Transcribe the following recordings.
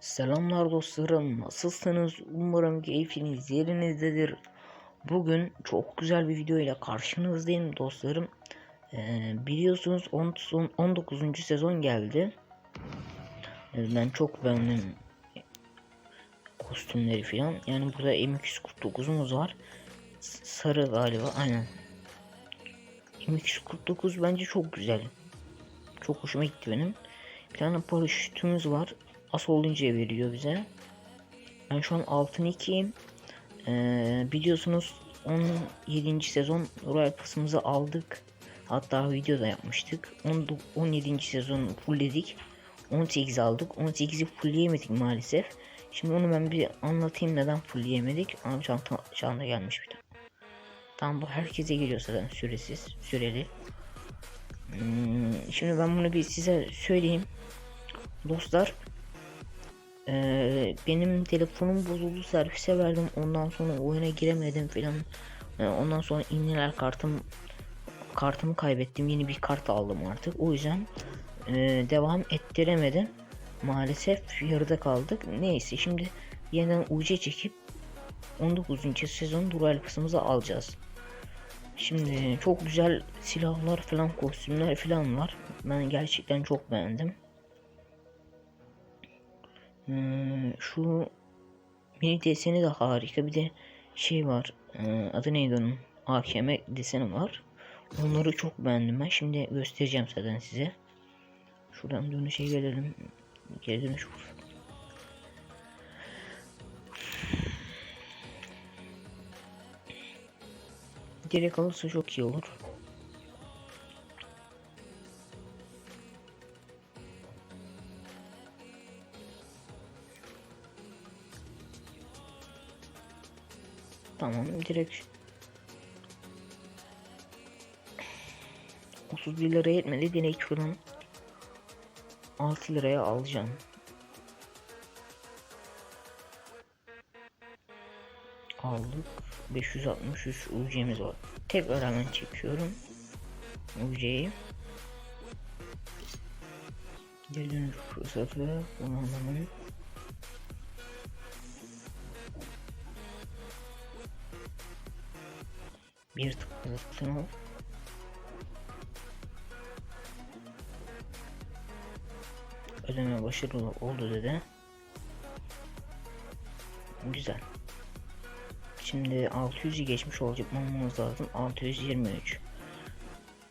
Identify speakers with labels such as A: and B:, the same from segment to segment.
A: Selamlar dostlarım. Nasılsınız? Umarım keyfiniz yerinizdedir. Bugün çok güzel bir video ile karşınızdayım dostlarım. Ee, biliyorsunuz 10, son- 19. sezon geldi. Ee, Ben çok beğendim kostümleri falan. Yani burada M249'umuz var. Sarı galiba aynen. M249 bence çok güzel. Çok hoşuma gitti benim. Bir tane paraşütümüz var. As olunca veriyor bize. Ben şu an altın 2'yim. Ee, biliyorsunuz 17. sezon Royal Pass'ımızı aldık. Hatta video da yapmıştık. 10 17. sezon fullledik. 18 aldık. 18'i fullleyemedik maalesef. Şimdi onu ben bir anlatayım neden fullleyemedik. Ama çanta, çanta gelmiş bir tane. Tamam bu herkese geliyor zaten süresiz, süreli. Hmm, şimdi ben bunu bir size söyleyeyim. Dostlar ee, benim telefonum bozuldu servise verdim. Ondan sonra oyuna giremedim filan. Ee, ondan sonra inneler kartım. Kartımı kaybettim. Yeni bir kart aldım artık. O yüzden e, devam ettiremedim. Maalesef yarıda kaldık. Neyse şimdi yeniden UC çekip 19. sezon dural kısmımızı alacağız. Şimdi çok güzel silahlar falan kostümler falan var. Ben gerçekten çok beğendim Hmm, şu mini deseni de harika. Bir de şey var. e, adı neydi onun? AKM deseni var. Onları çok beğendim ben. Şimdi göstereceğim zaten size. Şuradan dönüşe gelelim. Geri dönüş vur. Direkt alırsa çok iyi olur. Tamam direkt 31 liraya yetmedi direkt şuradan 6 liraya alacağım. Aldık 563 UC'miz var. Tekrar hemen çekiyorum UC'yi. Geri dönüş fırsatı kullanmanın bir tıklattım al. Ödeme başarılı oldu dedi. Güzel. Şimdi 600'ü geçmiş olacak olmamız lazım. 623.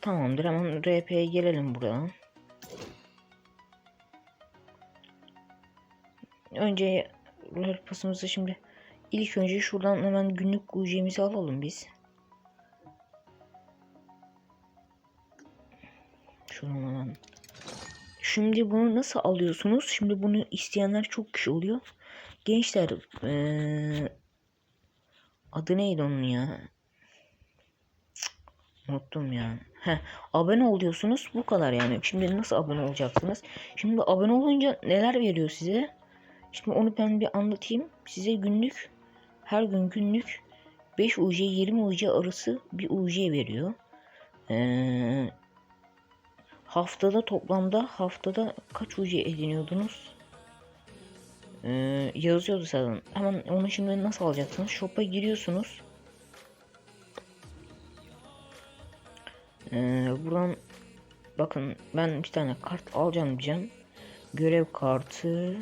A: Tamamdır hemen RP'ye gelelim buradan. Önce rol pasımızı şimdi ilk önce şuradan hemen günlük UC'mizi alalım biz. Hemen. Şimdi bunu nasıl alıyorsunuz? Şimdi bunu isteyenler çok kişi oluyor. Gençler ee, adı neydi onun ya? Unuttum ya. Heh, abone oluyorsunuz bu kadar yani. Şimdi nasıl abone olacaksınız? Şimdi abone olunca neler veriyor size? Şimdi onu ben bir anlatayım. Size günlük her gün günlük 5 UC 20 UC arası bir UC veriyor. Eee haftada toplamda haftada kaç UC ediniyordunuz? Ee, yazıyordu zaten. Hemen onu şimdi nasıl alacaksınız? Shop'a giriyorsunuz. Ee, buradan bakın ben bir tane kart alacağım diyeceğim. Görev kartı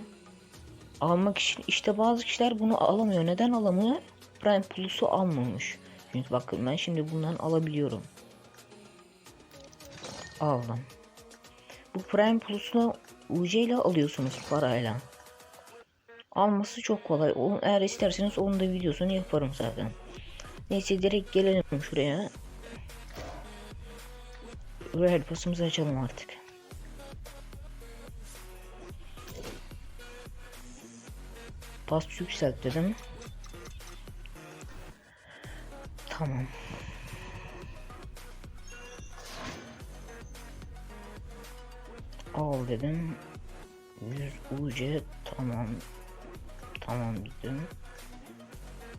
A: almak için işte bazı kişiler bunu alamıyor. Neden alamıyor? Prime Plus'u almamış. Çünkü bakın ben şimdi bundan alabiliyorum. Aldım. Bu Prime Plus'u UC ile alıyorsunuz parayla. Alması çok kolay. O, eğer isterseniz onun da videosunu yaparım zaten. Neyse direkt gelelim şuraya. Royal pasımızı açalım artık. Pas yükselt dedim. Tamam. Dedim. 100 UC tamam. Tamam dedim.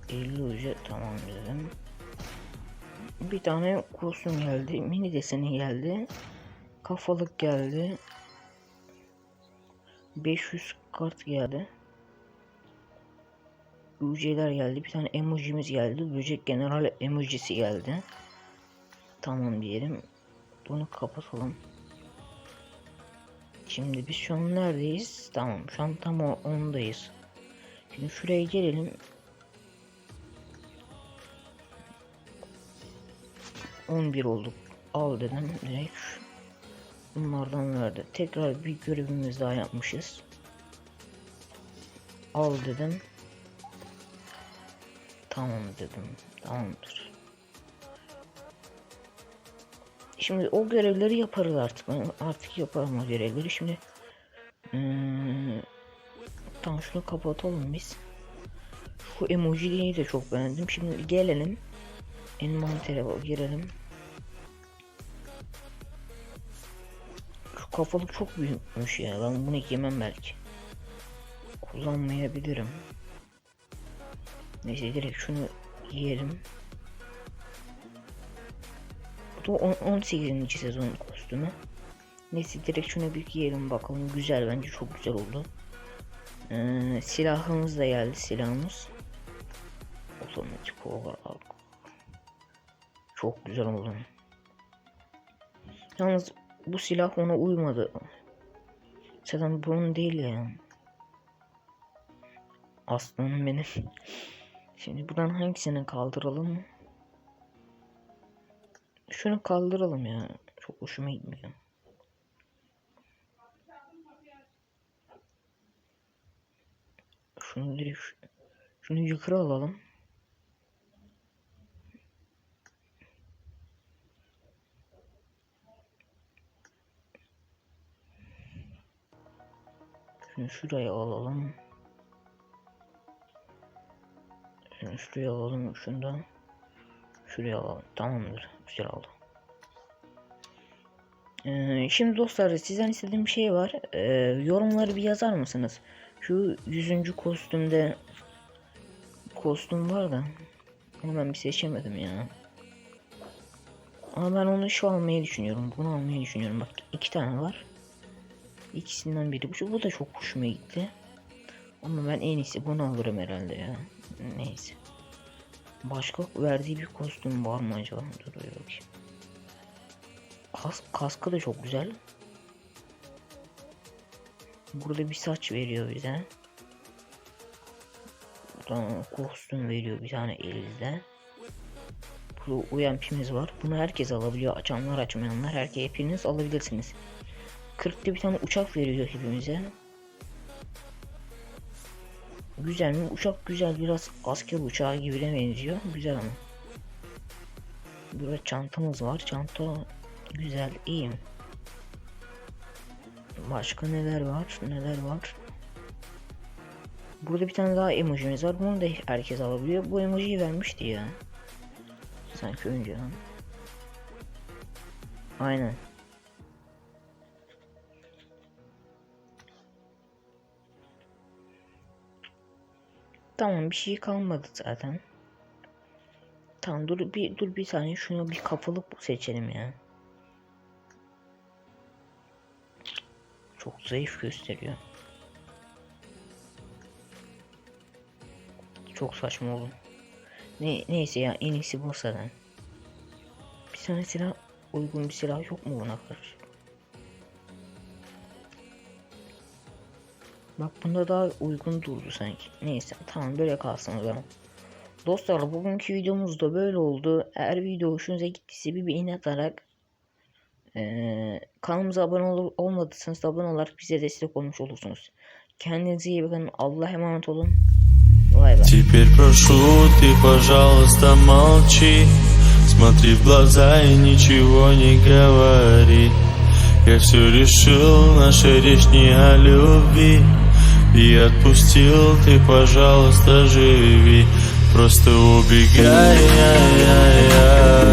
A: 50 UC tamam dedim. Bir tane kostüm geldi. Mini deseni geldi. Kafalık geldi. 500 kart geldi. UC'ler geldi. Bir tane emojimiz geldi. Böcek general emojisi geldi. Tamam diyelim. Bunu kapatalım. Şimdi biz şu an neredeyiz? Tamam şu an tam ondayız. Şimdi şuraya gelelim. On bir olduk. Al dedim direkt. Bunlardan verdi. Tekrar bir görevimiz daha yapmışız. Al dedim. Tamam dedim. Tamamdır. Şimdi o görevleri yaparız artık. Ben artık yaparım o görevleri. Şimdi hmm, tamam şunu kapatalım biz. Şu emojiyi de çok beğendim. Şimdi gelelim. Envantere girelim. Şu kafalık çok büyükmüş ya. Ben bunu yemem belki. Kullanmayabilirim. Neyse direkt şunu yiyelim. Bu da on- 18. sezon kostümü. Neyse direkt şunu bir giyelim bakalım. Güzel bence çok güzel oldu. Ee, silahımız da geldi silahımız. Otomatik olarak. Çok güzel oldu. Yalnız bu silah ona uymadı. Zaten bunun değil ya. Aslanım benim. Şimdi buradan hangisini kaldıralım? Şunu kaldıralım ya. Çok hoşuma gitmiyor. Şunu direkt şu- şunu yukarı alalım. Şunu şuraya alalım. Şunu şuraya alalım. Şundan şuraya alalım. Tamamdır. Güzel oldu. Ee, şimdi dostlar sizden istediğim bir şey var. Ee, yorumları bir yazar mısınız? Şu 100. kostümde kostüm var da onu ben bir seçemedim ya. Ama ben onu şu almayı düşünüyorum. Bunu almayı düşünüyorum. Bak iki tane var. İkisinden biri bu. Bu da çok hoşuma gitti. Ama ben en iyisi bunu alırım herhalde ya. Neyse. Başka verdiği bir kostüm var mı acaba? Dur bakayım. Kas, kaskı da çok güzel. Burada bir saç veriyor bize. Buradan kostüm veriyor bir tane elde. Burada UMP'miz var. Bunu herkes alabiliyor. Açanlar açmayanlar herkes hepiniz alabilirsiniz. 40'ta bir tane uçak veriyor hepimize. Güzel mi? Uçak güzel biraz asker uçağı gibi de benziyor. Güzel ama. Burada çantamız var. Çanta güzel, iyi. Başka neler var? Neler var? Burada bir tane daha emojimiz var. Bunu da herkes alabiliyor. Bu emojiyi vermişti ya. Sanki önceden. Aynen. Tamam bir şey kalmadı zaten. Tamam dur bir dur bir saniye şunu bir kafalık seçelim ya. Çok zayıf gösteriyor. Çok saçma oldu. Ne, neyse ya en iyisi bu zaten. Bir tane silah uygun bir silah yok mu buna karşı? Bak bunda daha uygun durdu sanki. Neyse tamam böyle kalsın o zaman. Dostlar bugünkü videomuz da böyle oldu. Eğer video hoşunuza gittiyse bir beğeni atarak eee kanalımıza abone ol olmadıysanız da abone olarak bize destek olmuş olursunuz. Kendinize iyi bakın. Allah'a emanet olun. Vay be.
B: Теперь прошу, ты, пожалуйста, молчи Смотри в глаза и ничего не говори Я все решил, наша речь не о любви И отпустил, ты, пожалуйста, живи. Просто убегай, ай, ай, ай,